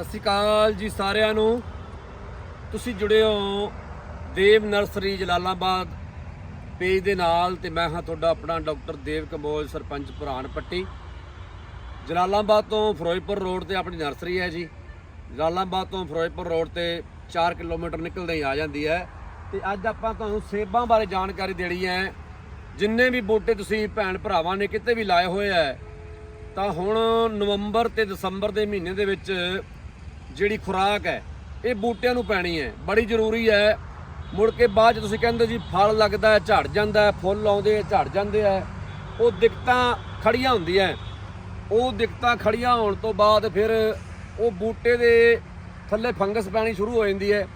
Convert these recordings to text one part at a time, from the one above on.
ਸਤਿ ਸ਼੍ਰੀ ਅਕਾਲ ਜੀ ਸਾਰਿਆਂ ਨੂੰ। ਤੁਸੀਂ ਜੁੜੇ ਹੋ ਦੇਵ ਨਰਸਰੀ ਜਲਾਲਾਬਾਦ। ਪੇਜ ਦੇ ਨਾਲ ਤੇ ਮੈਂ ਹਾਂ ਤੁਹਾਡਾ ਆਪਣਾ ਡਾਕਟਰ ਦੇਵ ਕੰਬੋਜ ਸਰਪੰਚ ਪੁਰਾਣ ਪੱਟੀ। ਜਲਾਲਾਬਾਦ ਤੋਂ ਫਿਰੋਜ਼ਪੁਰ ਰੋਡ ਤੇ ਆਪਣੀ ਨਰਸਰੀ ਹੈ ਜੀ। ਜਲਾਲਾਬਾਦ ਤੋਂ ਫਿਰੋਜ਼ਪੁਰ ਰੋਡ ਤੇ 4 ਕਿਲੋਮੀਟਰ ਨਿਕਲਦੇ ਹੀ ਆ ਜਾਂਦੀ ਹੈ। ਤੇ ਅੱਜ ਆਪਾਂ ਤੁਹਾਨੂੰ ਸੇਬਾਂ ਬਾਰੇ ਜਾਣਕਾਰੀ ਦੇਣੀ ਹੈ। ਜਿੰਨੇ ਵੀ ਬੂਟੇ ਤੁਸੀਂ ਭੈਣ ਭਰਾਵਾਂ ਨੇ ਕਿਤੇ ਵੀ ਲਾਏ ਹੋਏ ਹੈ, ਤਾਂ ਹੁਣ ਨਵੰਬਰ ਤੇ ਦਸੰਬਰ ਦੇ ਮਹੀਨੇ ਦੇ ਵਿੱਚ ਜਿਹੜੀ ਖੁਰਾਕ ਹੈ, ਇਹ ਬੂਟਿਆਂ ਨੂੰ ਪੈਣੀ ਹੈ। ਬੜੀ ਜ਼ਰੂਰੀ ਹੈ। ਮੁੜ ਕੇ ਬਾਅਦ 'ਚ ਤੁਸੀਂ ਕਹਿੰਦੇ ਜੀ, ਫਲ ਲੱਗਦਾ ਹੈ, ਝੜ ਜਾਂਦਾ ਹੈ, ਫੁੱਲ ਆਉਂਦੇ ਹੈ, ਝੜ ਜਾਂਦੇ ਹੈ। ਉਹ ਦਿੱਕਤਾਂ ਖੜੀਆਂ ਹੁੰਦੀਆਂ ਉਹ ਦਿੱਕਤਾਂ ਖੜੀਆਂ ਹੋਣ ਤੋਂ ਬਾਅਦ ਫਿਰ ਉਹ ਬੂਟੇ ਦੇ ਥੱਲੇ ਫੰਗਸ ਪੈਣੀ ਸ਼ੁਰੂ ਹੋ ਜਾਂਦੀ ਹੈ।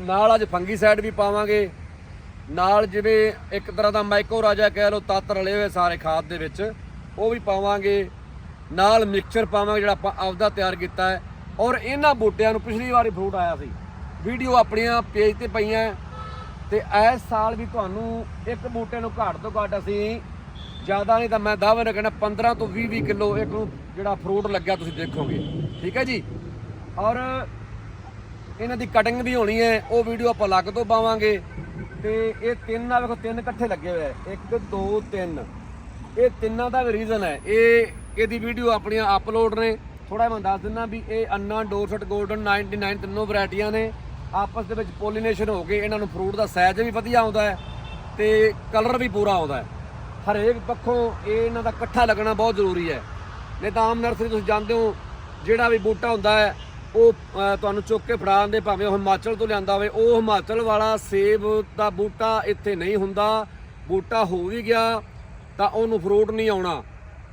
ਨਾਲ ਅੱਜ ਫੰਗੀਸਾਈਡ ਵੀ ਪਾਵਾਂਗੇ। ਨਾਲ ਜਿਵੇਂ ਇੱਕ ਤਰ੍ਹਾਂ ਦਾ ਮਾਈਕੋ ਰਾਜਾ ਕਹਿ ਲਓ, ਤੱਤ ਰਲੇ ਹੋਏ ਸਾਰੇ ਖਾਦ ਦੇ ਵਿੱਚ, ਉਹ ਵੀ ਪਾਵਾਂਗੇ। ਨਾਲ ਮਿਕਸਚਰ ਪਾਵਾਂਗੇ, ਜਿਹੜਾ ਆਪਾਂ ਆਪਦਾ ਤਿਆਰ ਕੀਤਾ ਹੈ। ਔਰ ਇਹਨਾਂ ਬੂਟਿਆਂ ਨੂੰ ਪਿਛਲੀ ਵਾਰੀ ਫਰੂਟ ਆਇਆ ਸੀ। ਵੀਡੀਓ ਆਪਣੀਆਂ ਪੇਜ ਤੇ ਪਈਆਂ। ਤੇ ਇਸ ਸਾਲ ਵੀ ਤੁਹਾਨੂੰ ਇੱਕ ਬੂਟੇ ਨੂੰ ਘੱਟ ਤੋਂ ਘੱਟ ਅਸੀਂ ਜ਼ਿਆਦਾ ਨਹੀਂ ਤਾਂ ਮੈਂ ਦਾਅਵੇ ਨਾਲ ਕਹਿੰਦਾ 15 ਤੋਂ 20 20 ਕਿਲੋ ਇੱਕ ਨੂੰ ਜਿਹੜਾ ਫਰੂਟ ਲੱਗਿਆ ਤੁਸੀਂ ਦੇਖੋਗੇ। ਠੀਕ ਹੈ ਜੀ? ਔਰ ਇਹਨਾਂ ਦੀ ਕਟਿੰਗ ਵੀ ਹੋਣੀ ਹੈ। ਉਹ ਵੀਡੀਓ ਆਪਾਂ ਅਲੱਗ ਤੋਂ ਪਾਵਾਂਗੇ। ਤੇ ਇਹ ਤਿੰਨ ਆ, ਵੇਖੋ, ਤਿੰਨ ਇਕੱਠੇ ਲੱਗੇ ਹੋਏ ਆ। 1 2 3 ਇਹ ਤਿੰਨਾਂ ਦਾ ਵੀ ਰੀਜ਼ਨ ਹੈ। ਇਹ ਇਹਦੀ ਵੀਡੀਓ ਆਪਣੀਆਂ ਅਪਲੋਡ ਨੇ। ਥੋੜਾ ਮੈਂ ਦੱਸ ਦਿੰਦਾ ਵੀ ਇਹ ਅੰਨਾ, ਡੋਰਸਟ 골ਡਨ 99 ਤਿੰਨੋਂ ਵੈਰਾਈਟੀਆਂ ਨੇ। ਆਪਸ ਦੇ ਵਿੱਚ ਪੋਲੀਨੇਸ਼ਨ ਹੋ ਕੇ ਇਹਨਾਂ ਨੂੰ ਫਰੂਟ ਦਾ ਸਾਈਜ਼ ਵੀ ਵਧੀਆ ਆਉਂਦਾ ਹੈ ਤੇ ਕਲਰ ਵੀ ਪੂਰਾ ਆਉਂਦਾ ਹੈ। ਹਰੇਕ ਪੱਖੋਂ ਇਹ ਇਹਨਾਂ ਦਾ ਇਕੱਠਾ ਲੱਗਣਾ ਬਹੁਤ ਜ਼ਰੂਰੀ ਹੈ। ਨਹੀਂ ਤਾਂ ਆਮ ਨਰਸਰੀ ਤੁਸੀਂ ਜਾਣਦੇ ਹੋ, ਜਿਹੜਾ ਵੀ ਬੂਟਾ ਹੁੰਦਾ ਹੈ, ਉਹ ਤੁਹਾਨੂੰ ਚੁੱਕ ਕੇ ਫੜਾ ਦਿੰਦੇ, ਭਾਵੇਂ ਉਹ ਹਿਮਾਚਲ ਤੋਂ ਲਿਆਂਦਾ ਹੋਵੇ, ਉਹ ਹਿਮਾਚਲ ਵਾਲਾ ਸੇਬ ਦਾ ਬੂਟਾ ਇੱਥੇ ਨਹੀਂ ਹੁੰਦਾ। ਬੂਟਾ ਹੋ ਵੀ ਗਿਆ ਤਾਂ ਉਹਨੂੰ ਫਰੂਟ ਨਹੀਂ ਆਉਣਾ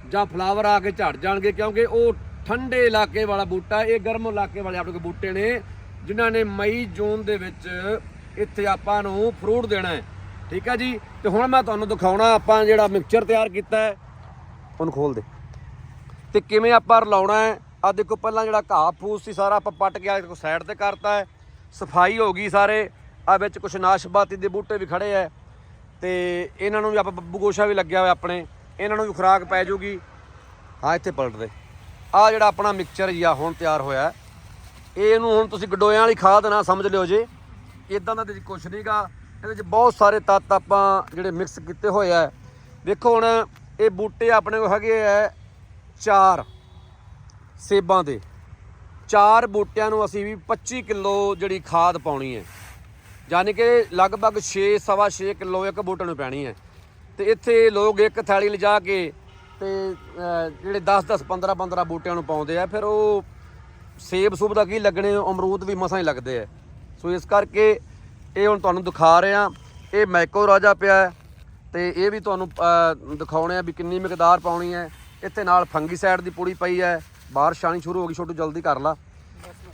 ਜਾਂ ਫਲਾਵਰ ਆ ਕੇ ਝੜ ਜਾਣਗੇ ਕਿਉਂਕਿ ਉਹ ਠੰਡੇ ਇਲਾਕੇ ਵਾਲਾ ਬੂਟਾ, ਇਹ ਗਰਮ ਇਲਾਕੇ ਵਾਲੇ ਆਪਣੇ ਕੋਲ ਬੂਟੇ ਨੇ, ਜਿਨ੍ਹਾਂ ਨੇ ਮਈ, ਜੂਨ ਦੇ ਵਿੱਚ ਇੱਥੇ ਆਪਾਂ ਨੂੰ ਫਰੂਟ ਦੇਣਾ ਹੈ। ਠੀਕ ਹੈ ਜੀ? ਤੇ ਹੁਣ ਮੈਂ ਤੁਹਾਨੂੰ ਦਿਖਾਉਣਾ, ਆਪਾਂ ਜਿਹੜਾ ਮਿਕਸਚਰ ਤਿਆਰ ਕੀਤਾ ਹੈ, ਉਹਨੂੰ ਖੋਲ ਦੇ। ਤੇ ਕਿਵੇਂ ਆਪਾਂ ਰਲਾਉਣਾ ਹੈ, ਆ ਦੇਖੋ ਪਹਿਲਾਂ ਜਿਹੜਾ ਘਾਹ ਫੂਸ ਸੀ, ਸਾਰਾ ਆਪਾਂ ਪੱਟ ਕੇ ਆ ਦੇਖੋ ਸਾਈਡ ਤੇ ਕਰਤਾ ਹੈ। ਸਫ਼ਾਈ ਹੋ ਗਈ ਸਾਰੇ, ਆ ਵਿੱਚ ਕੁਛ ਨਾਸ਼ਪਾਤੀ ਦੇ ਬੂਟੇ ਵੀ ਖੜੇ ਐ ਤੇ ਇਹਨਾਂ ਨੂੰ ਵੀ ਆਪਾਂ ਬੱਬੂ ਗੋਸ਼ਾ ਵੀ ਲੱਗਿਆ ਹੋਇਆ ਆਪਣੇ, ਇਹਨਾਂ ਨੂੰ ਵੀ ਖੁਰਾਕ ਪੈ ਜੂਗੀ। ਹਾਂ, ਇੱਥੇ ਪਲਟ ਦੇ। ਆ ਜਿਹੜਾ ਆਪਣਾ ਮਿਕਸਚਰ ਜੀ ਆ, ਹੁਣ ਤਿਆਰ ਹੋਇਆ ਇਹ ਇਹਨੂੰ ਹੁਣ ਤੁਸੀਂ ਗਡੋਇਆਂ ਵਾਲੀ ਖਾਦ ਨਾ ਸਮਝ ਲਿਓ ਜੇ। ਇਦਾਂ ਦਾ ਤੇ ਕੁਛ ਨਹੀਂਗਾ ਇਹਦੇ ਵਿੱਚ ਬਹੁਤ ਸਾਰੇ ਤੱਤ ਆਪਾਂ ਜਿਹੜੇ ਮਿਕਸ ਕੀਤੇ ਹੋਏ ਆ। ਵੇਖੋ ਹੁਣ ਇਹ ਬੂਟੇ ਆਪਣੇ ਕੋਲ ਹੈਗੇ ਆ ਚਾਰ ਸੇਬਾਂ ਦੇ। ਚਾਰ ਬੂਟਿਆਂ ਨੂੰ ਅਸੀਂ ਵੀ 25 ਕਿਲੋ ਜਿਹੜੀ ਖਾਦ ਪਾਉਣੀ ਹੈ। ਯਾਨੀ ਕਿ ਲਗਭਗ 6 ਸਵਾ 6 ਕਿਲੋ ਇੱਕ ਬੂਟੇ ਨੂੰ ਪੈਣੀ ਹੈ। ਤੇ ਇੱਥੇ ਲੋਕ ਇੱਕ ਥੈਲੀ ਲਿਜਾ ਕੇ ਤੇ ਜਿਹੜੇ 10 10 15 15 ਬੂਟਿਆਂ ਨੂੰ ਪਾਉਂਦੇ ਆ, ਫਿਰ ਉਹ ਸੇਬ ਸੂਬ ਦਾ ਕੀ ਲੱਗਣੇ ਅਮਰੂਦ ਵੀ ਮਸਾਂ ਹੀ ਲੱਗਦੇ ਆ। ਸੋ ਇਸ ਕਰਕੇ ਇਹ ਹੁਣ ਤੁਹਾਨੂੰ ਦਿਖਾ ਰਹੇ ਆ, ਇਹ ਮੈਕੋ ਰਾਜਾ ਪਿਆ ਹੈ, ਤੇ ਇਹ ਵੀ ਤੁਹਾਨੂੰ ਦਿਖਾਉਣੇ ਆ ਵੀ ਕਿੰਨੀ ਮਿਕਦਾਰ ਪਾਉਣੀ ਹੈ। ਇੱਥੇ ਨਾਲ ਫੰਗੀਸਾਈਡ ਦੀ ਪੂੜੀ ਪਈ ਹੈ, ਬਾਰਿਸ਼ ਆਣੀ ਸ਼ੁਰੂ ਹੋ ਗਈ, ਛੋਟੂ ਜਲਦੀ ਕਰ ਲਾ।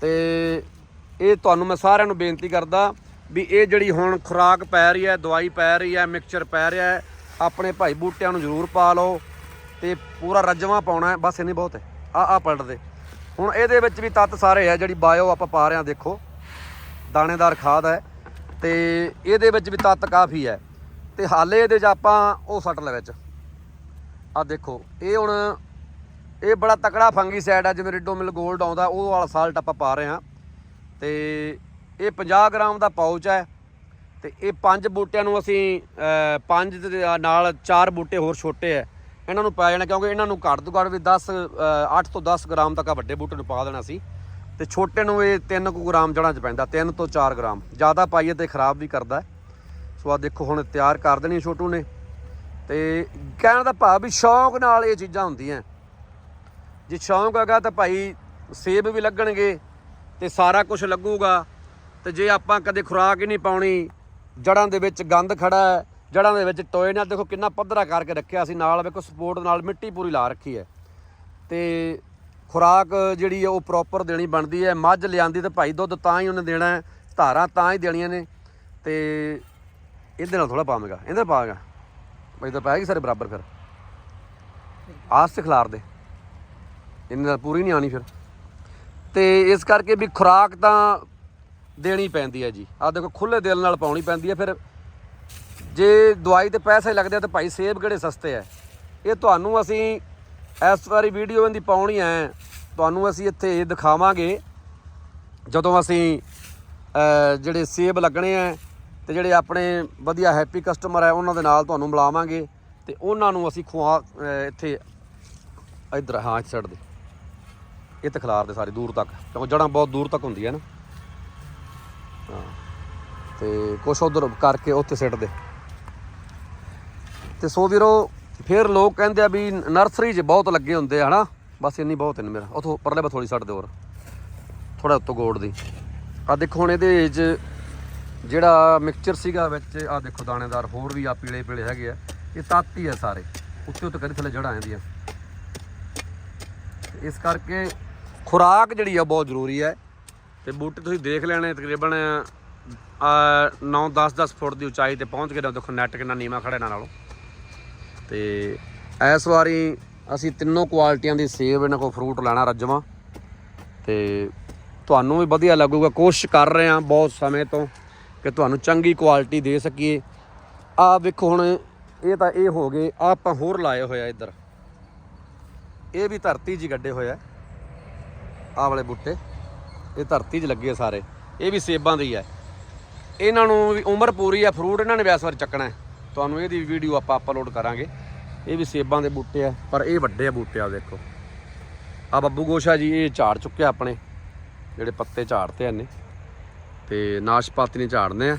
ਤੇ ਇਹ ਤੁਹਾਨੂੰ ਮੈਂ ਸਾਰਿਆਂ ਨੂੰ ਬੇਨਤੀ ਕਰਦਾ ਵੀ ਇਹ ਜਿਹੜੀ ਹੁਣ ਖੁਰਾਕ ਪੈ ਰਹੀ ਹੈ, ਦਵਾਈ ਪੈ ਰਹੀ ਹੈ, ਮਿਕਸਚਰ ਪੈ ਰਿਹਾ ਹੈ, ਆਪਣੇ ਭਾਈ ਬੂਟਿਆਂ ਨੂੰ ਜ਼ਰੂਰ ਪਾ ਲਓ। ਤੇ ਪੂਰਾ ਰੱਜਵਾ ਪਾਉਣਾ ਹੈ, ਬਸ ਇੰਨੀ ਬਹੁਤ ਹੈ। ਆ ਆ ਪਲਟ ਦੇ। ਹੁਣ ਇਹਦੇ ਵਿੱਚ ਵੀ ਤੱਤ ਸਾਰੇ ਹੈ ਜਿਹੜੀ ਬਾਇਓ ਆਪਾਂ ਪਾ ਰਹੇ ਹਾਂ, ਦੇਖੋ। ਦਾਣੇਦਾਰ ਖਾਦ ਹੈ ਤੇ ਇਹਦੇ ਵਿੱਚ ਵੀ ਤੱਤ ਕਾਫੀ ਹੈ। ਤੇ ਹਾਲੇ ਇਹਦੇ 'ਚ ਆਪਾਂ ਉਹ ਸੱਟ ਲੈ ਵਿੱਚ। ਆ ਦੇਖੋ, ਇਹ ਹੁਣ ਇਹ ਬੜਾ ਤਕੜਾ ਫੰਗੀਸਾਈਡ ਹੈ ਜਿਵੇਂ ਰਿਡੋਮਿਲ 골ਡ ਆਉਂਦਾ, ਉਹ ਵਾਲਾ ਸਾਲਟ ਆਪਾਂ ਪਾ ਰਹੇ ਹਾਂ। ਤੇ ਇਹ 50 ਗ੍ਰਾਮ ਦਾ ਪਾਊਚ ਹੈ। ਤੇ ਇਹ ਪੰਜ ਬੂਟਿਆਂ ਨੂੰ ਅਸੀਂ ਪੰਜ ਨਾਲ ਚਾਰ ਬੂਟੇ ਹੋਰ ਛੋਟੇ ਹੈ। ਇਹਨਾਂ ਨੂੰ ਪਾ ਜਾਣਾ ਕਿਉਂਕਿ ਇਹਨਾਂ ਨੂੰ ਘੱਟ ਤੋਂ ਘੱਟ ਵੀ 10 8 ਤੋਂ 10 ਗ੍ਰਾਮ ਤੱਕ ਆ ਵੱਡੇ ਬੂਟੇ ਨੂੰ ਪਾ ਦੇਣਾ ਸੀ। ਤੇ ਛੋਟੇ ਨੂੰ ਇਹ 3 ਕੁ ਗ੍ਰਾਮ ਜੜਾਂ 'ਚ ਪੈਂਦਾ 3 ਤੋਂ 4 ਗ੍ਰਾਮ। ਜ਼ਿਆਦਾ ਪਾਈਏ ਤੇ ਖਰਾਬ ਵੀ ਕਰਦਾ। ਸੋ ਆ ਦੇਖੋ ਹੁਣ ਤਿਆਰ ਕਰ ਦੇਣੀ ਛੋਟੂ ਨੇ। ਤੇ ਕਹਿਣ ਦਾ ਭਾਵ ਵੀ ਸ਼ੌਂਕ ਨਾਲ ਇਹ ਚੀਜ਼ਾਂ ਹੁੰਦੀਆਂ। ਜੇ ਸ਼ੌਂਕ ਹੈਗਾ ਤਾਂ ਭਾਈ ਸੇਬ ਵੀ ਲੱਗਣਗੇ ਤੇ ਸਾਰਾ ਕੁਝ ਲੱਗੂਗਾ। ਤੇ ਜੇ ਆਪਾਂ ਕਦੇ ਖੁਰਾਕ ਹੀ ਨਹੀਂ ਪਾਉਣੀ ਜੜਾਂ ਦੇ ਵਿੱਚ ਗੰਦ ਖੜਾ ਹੈ ਜੜਾਂ ਦੇ ਵਿੱਚ ਟੋਏ ਨੇ। ਦੇਖੋ ਕਿੰਨਾ ਪੱਧਰਾ ਕਰਕੇ ਰੱਖਿਆ ਸੀ। ਨਾਲ ਵੇਖੋ ਸਪੋਰਟ ਨਾਲ ਮਿੱਟੀ ਪੂਰੀ ਲਾ ਰੱਖੀ ਹੈ। ਤੇ ਖੁਰਾਕ ਜਿਹੜੀ ਹੈ ਉਹ ਪ੍ਰੋਪਰ ਦੇਣੀ ਬਣਦੀ ਹੈ। ਮੱਝ ਲਿਆਂਦੀ ਤੇ ਭਾਈ ਦੁੱਧ ਤਾਂ ਹੀ ਉਹਨੇ ਦੇਣਾ ਹੈ। ਧਾਰਾਂ ਤਾਂ ਹੀ ਦੇਣੀਆਂ ਨੇ। ਤੇ ਇਹਦੇ ਨਾਲ ਥੋੜਾ ਪਾਵੇਂਗਾ। ਇਹਦੇ ਨਾਲ ਪਾਵੇਂਗਾ। ਭਾਈ ਤਾਂ ਪਾਏਗੀ ਸਾਰੇ ਬਰਾਬਰ ਫਿਰ। ਆਸ ਤੇ ਖਿਲਾਰ ਦੇ। ਇਹਨਾਂ ਨਾਲ ਪੂਰੀ ਨਹੀਂ ਆਣੀ ਫਿਰ। ਤੇ ਇਸ ਕਰਕੇ ਵੀ ਖੁਰਾਕ ਤਾਂ ਦੇਣੀ ਪੈਂਦੀ ਹੈ ਜੀ। ਆ ਦੇਖੋ ਖੁੱਲੇ ਦਿਲ ਨਾਲ ਪਾਉਣੀ ਪੈਂਦੀ ਹੈ। ਫਿਰ ਜੇ ਦਵਾਈ ਤੇ ਪੈਸੇ ਲੱਗਦੇ ਆ ਤਾਂ ਭਾਈ ਸੇਬ ਕਿਹੜੇ ਸਸਤੇ ਆ? ਇਹ ਤੁਹਾਨੂੰ ਅਸੀਂ ਇਸ ਵਾਰੀ ਵੀਡੀਓ ਇਹਦੀ ਪਾਉਣੀ ਹੈ ਤੁਹਾਨੂੰ ਅਸੀਂ ਇੱਥੇ ਦਿਖਾਵਾਂਗੇ। ਜਦੋਂ ਅਸੀਂ ਜਿਹੜੇ ਸੇਬ ਲੱਗਣੇ ਆ ਤੇ ਜਿਹੜੇ ਆਪਣੇ ਵਧੀਆ ਹੈਪੀ ਕਸਟਮਰ ਹੈ ਉਹਨਾਂ ਦੇ ਨਾਲ ਤੁਹਾਨੂੰ ਮਿਲਾਵਾਂਗੇ ਤੇ ਉਹਨਾਂ ਨੂੰ ਅਸੀਂ ਖਵਾ ਇੱਥੇ ਇਧਰ, ਹਾਂ, ਇਸ ਦੇ। ਇਹ ਤੇ ਖਿਲਾਰ ਦੇ ਸਾਰੇ ਦੂਰ ਤੱਕ, ਕਿਉਂਕਿ ਜੜਾਂ ਬਹੁਤ ਦੂਰ ਤੱਕ ਹੁੰਦੀਆਂ ਨਾ। ਹਾਂ, ਤੇ ਕੁਛ ਉਧਰ ਕਰਕੇ ਉੱਥੇ ਸਿੱਟ ਦੇ। ਤੇ ਸੋ ਵੀਰੋ, ਫਿਰ ਲੋਕ ਕਹਿੰਦੇ ਆ ਵੀ ਨਰਸਰੀ 'ਚ ਬਹੁਤ ਲੱਗੇ ਹੁੰਦੇ ਆ, ਹਨਾ? ਬਸ ਇੰਨੀ ਬਹੁਤ ਨੇ ਮੇਰਾ। ਉਥੋਂ ਪਰਲੇ ਬਾ ਥੋੜੀ ਛੱਡ ਦੇ ਹੋਰ। ਥੋੜਾ ਉੱਤੋਂ ਗੋੜ ਦੀ। ਆ ਦੇਖੋ ਹੁਣ ਇਹਦੇ ਵਿੱਚ ਜਿਹੜਾ ਮਿਕਸਚਰ ਸੀਗਾ ਵਿੱਚ ਆ ਦੇਖੋ ਦਾਣੇਦਾਰ, ਹੋਰ ਵੀ ਆ ਪੀਲੇ ਪੀਲੇ ਹੈਗੇ ਆ। ਇਹ ਤਾਤੀ ਆ ਸਾਰੇ। ਉੱਤੇ ਉੱਤੇ ਕਦੇ ਥੱਲੇ ਜੜਾਂ ਆਂਦੀਆਂ ਇਸ ਕਰਕੇ ਖੁਰਾਕ ਜਿਹੜੀ ਆ ਬਹੁਤ ਜ਼ਰੂਰੀ ਹੈ ਤੇ ਬੂਟੇ ਤੁਸੀਂ ਦੇਖ ਲੈਣੇ, ਤਕਰੀਬਨ 9 10 10 ਫੁੱਟ ਦੀ ਉਚਾਈ ਤੇ ਪਹੁੰਚ ਗਏ ਦੇਖੋ ਨੈਟ ਕਿੰਨਾ ਨੀਵਾ ਖੜਾ ਇਹਨਾਂ ਨਾਲੋਂ। ਤੇ ਇਸ ਵਾਰੀ ਅਸੀਂ ਤਿੰਨੋਂ ਕੁਆਲਟੀਆਂ ਦੀ ਸੇਬ ਇਹਨਾਂ ਕੋਲ ਫਰੂਟ ਲੈਣਾ ਰੱਜਵਾ। ਤੇ ਤੁਹਾਨੂੰ ਵੀ ਵਧੀਆ ਲੱਗੂਗਾ। ਕੋਸ਼ਿਸ਼ ਕਰ ਰਹੇ ਹਾਂ ਬਹੁਤ ਸਮੇਂ ਤੋਂ ਕਿ ਤੁਹਾਨੂੰ ਚੰਗੀ ਕੁਆਲਿਟੀ ਦੇ ਸਕੀਏ। ਆ ਵੇਖੋ ਹੁਣ, ਇਹ ਤਾਂ ਇਹ ਹੋ ਗਏ। ਆਹ ਆਪਾਂ ਹੋਰ ਲਾਏ ਹੋਏ ਆ ਇੱਧਰ। ਇਹ ਵੀ ਧਰਤੀ 'ਚ ਹੀ ਗੱਡੇ ਹੋਏ ਆ। ਆਹ ਵਾਲੇ ਬੂਟੇ। ਇਹ ਧਰਤੀ 'ਚ ਲੱਗੇ ਸਾਰੇ। ਇਹ ਵੀ ਸੇਬਾਂ ਦੇ ਹੀ ਆ। ਇਹਨਾਂ ਨੂੰ ਵੀ ਉਮਰ ਪੂਰੀ ਆ। ਫਰੂਟ ਇਹਨਾਂ ਨੇ ਵੀ ਇਸ ਵਾਰ ਚੱਕਣਾ ਹੈ। ਤੁਹਾਨੂੰ ਇਹਦੀ ਵੀਡੀਓ ਆਪਾਂ ਅਪਲੋਡ ਕਰਾਂਗੇ। ਇਹ ਵੀ ਸੇਬਾਂ ਦੇ ਬੂਟੇ ਆ, ਪਰ ਇਹ ਵੱਡੇ ਆ ਬੂਟੇ ਆ ਦੇਖੋ। ਆ ਬੱਬੂ ਗੋਸ਼ਾ ਜੀ, ਇਹ ਝਾੜ ਚੁੱਕਿਆ ਆਪਣੇ, ਜਿਹੜੇ ਪੱਤੇ ਝਾੜਤੇ ਇਹਨੇ। ਤੇ ਨਾਸ਼ਪਾਤੀ ਨੇ ਝਾੜਨੇ ਆ।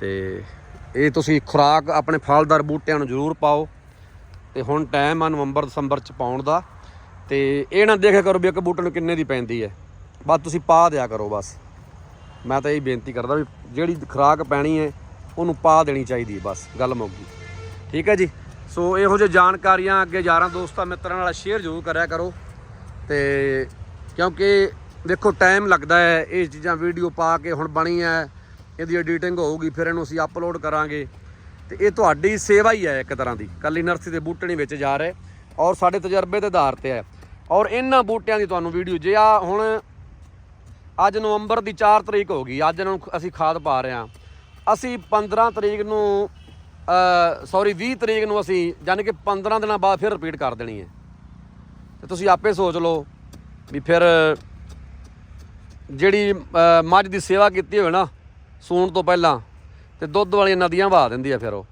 ਤੇ ਇਹ ਤੁਸੀਂ ਖੁਰਾਕ ਆਪਣੇ ਫਲਦਾਰ ਬੂਟਿਆਂ ਨੂੰ ਜ਼ਰੂਰ ਪਾਓ। ਤੇ ਹੁਣ ਟਾਈਮ ਆ ਨਵੰਬਰ, ਦਸੰਬਰ ਚ ਪਾਉਣ ਦਾ। ਤੇ ਇਹ ਨਾ ਦੇਖਿਆ ਕਰੋ ਵੀ ਇੱਕ ਬੂਟੇ ਨੂੰ ਕਿੰਨੇ ਦੀ ਪੈਂਦੀ ਹੈ। ਬਸ ਤੁਸੀਂ ਪਾ ਦਿਆ ਕਰੋ ਬਸ। ਮੈਂ ਤਾਂ ਇਹ ਬੇਨਤੀ ਕਰਦਾ ਵੀ ਜਿਹੜੀ ਖੁਰਾਕ ਪੈਣੀ ਹੈ ਉਹਨੂੰ ਪਾ ਦੇਣੀ ਚਾਹੀਦੀ ਹੈ ਬਸ, ਗੱਲ ਮੁੱਕ ਗਈ। ਠੀਕ ਹੈ ਜੀ? ਸੋ ਇਹੋ ਜਿਹੇ ਜਾਣਕਾਰੀਆਂ ਅੱਗੇ ਯਾਰਾਂ ਦੋਸਤਾਂ ਮਿੱਤਰਾਂ ਨਾਲ ਸ਼ੇਅਰ ਜ਼ਰੂਰ ਕਰਿਆ ਕਰੋ। ਤੇ ਕਿਉਂਕਿ ਦੇਖੋ ਟਾਈਮ ਲੱਗਦਾ ਹੈ, ਇਹ ਚੀਜ਼ਾਂ ਵੀਡੀਓ ਪਾ ਕੇ ਹੁਣ ਬਣੀ ਹੈ, ਇਹਦੀ ਐਡੀਟਿੰਗ ਹੋਊਗੀ, ਫਿਰ ਇਹਨੂੰ ਅਸੀਂ ਅਪਲੋਡ ਕਰਾਂਗੇ। ਤੇ ਇਹ ਤੁਹਾਡੀ ਸੇਵਾ ਹੀ ਹੈ ਇੱਕ ਤਰ੍ਹਾਂ ਦੀ। ਕੱਲੀ ਨਰਸਰੀ ਦੇ ਬੂਟੇ ਨਹੀਂ ਵਿੱਚ ਜਾ ਰਹੇ ਔਰ ਸਾਡੇ ਤਜਰਬੇ ਦੇ ਆਧਾਰ ਤੇ ਹੈ। ਔਰ ਇਹਨਾਂ ਬੂਟਿਆਂ ਦੀ ਤੁਹਾਨੂੰ ਵੀਡੀਓ ਜੇ ਆ ਹੁਣ ਅੱਜ ਨਵੰਬਰ ਦੀ 4 ਤਰੀਕ ਹੋ ਗਈ, ਅੱਜ ਇਹਨਾਂ ਨੂੰ ਅਸੀਂ ਖਾਦ ਪਾ ਰਹੇ ਹਾਂ। ਅਸੀਂ 15 ਤਰੀਕ ਨੂੰ ਸੌਰੀ 20 ਤਰੀਕ ਨੂੰ ਅਸੀਂ ਯਾਨੀ ਕਿ 15 ਦਿਨਾਂ ਬਾਅਦ ਫਿਰ ਰਿਪੀਟ ਕਰ ਦੇਣੀ ਹੈ। ਤੇ ਤੁਸੀਂ ਆਪੇ ਸੋਚ ਲਓ ਵੀ ਫਿਰ ਜਿਹੜੀ ਮੱਝ ਦੀ ਸੇਵਾ ਕੀਤੀ ਹੋਵੇ ਨਾ, ਸੂਣ ਤੋਂ ਪਹਿਲਾਂ, ਤੇ ਦੁੱਧ ਵਾਲੀਆਂ ਨਦੀਆਂ ਵਹਾ ਦਿੰਦੀ ਆ ਫਿਰ ਉਹ।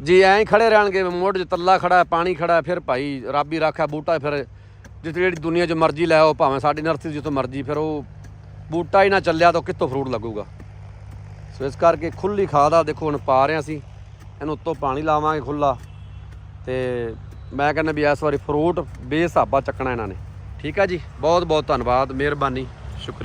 ਜੇ ਐਂ ਹੀ ਖੜੇ ਰਹਿਣਗੇ ਮੋਢ 'ਚ ਤੱਲਾ ਖੜਾ ਪਾਣੀ ਖੜਾ ਫਿਰ ਭਾਈ ਰੱਬ ਰੱਬੀ ਰਾਖਾ ਬੂਟਾ, ਫਿਰ ਜਿੱਥੇ ਜਿਹੜੀ ਦੁਨੀਆ 'ਚ ਮਰਜ਼ੀ ਲੈ ਆਓ, ਭਾਵੇਂ ਸਾਡੀ ਨਰਸਰੀ ਜਿੱਥੋਂ ਮਰਜ਼ੀ, ਫਿਰ ਉਹ ਬੂਟਾ ਹੀ ਨਾ ਚੱਲਿਆ ਤਾਂ ਕਿੱਥੋਂ ਫਰੂਟ ਲੱਗੂਗਾ? ਸੋ ਇਸ ਕਰਕੇ ਖੁੱਲੀ ਖਾਦ ਆ, ਦੇਖੋ ਹੁਣ ਪਾ ਰਹੇ ਹਾਂ ਅਸੀਂ। ਇਹਨੂੰ ਉੱਤੋਂ ਪਾਣੀ ਲਾਵਾਂਗੇ ਖੁੱਲਾ ਤੇ ਮੈਂ ਕਹਿੰਦਾ ਵੀ ਇਸ ਵਾਰੀ ਫਰੂਟ ਬੇਸਾਬਾ ਚੱਕਣਾ ਇਹਨਾਂ ਨੇ। ਠੀਕ ਆ ਜੀ? ਬਹੁਤ ਬਹੁਤ ਧੰਨਵਾਦ, ਮਿਹਰਬਾਨੀ, ਸ਼ੁਕਰੀਆ।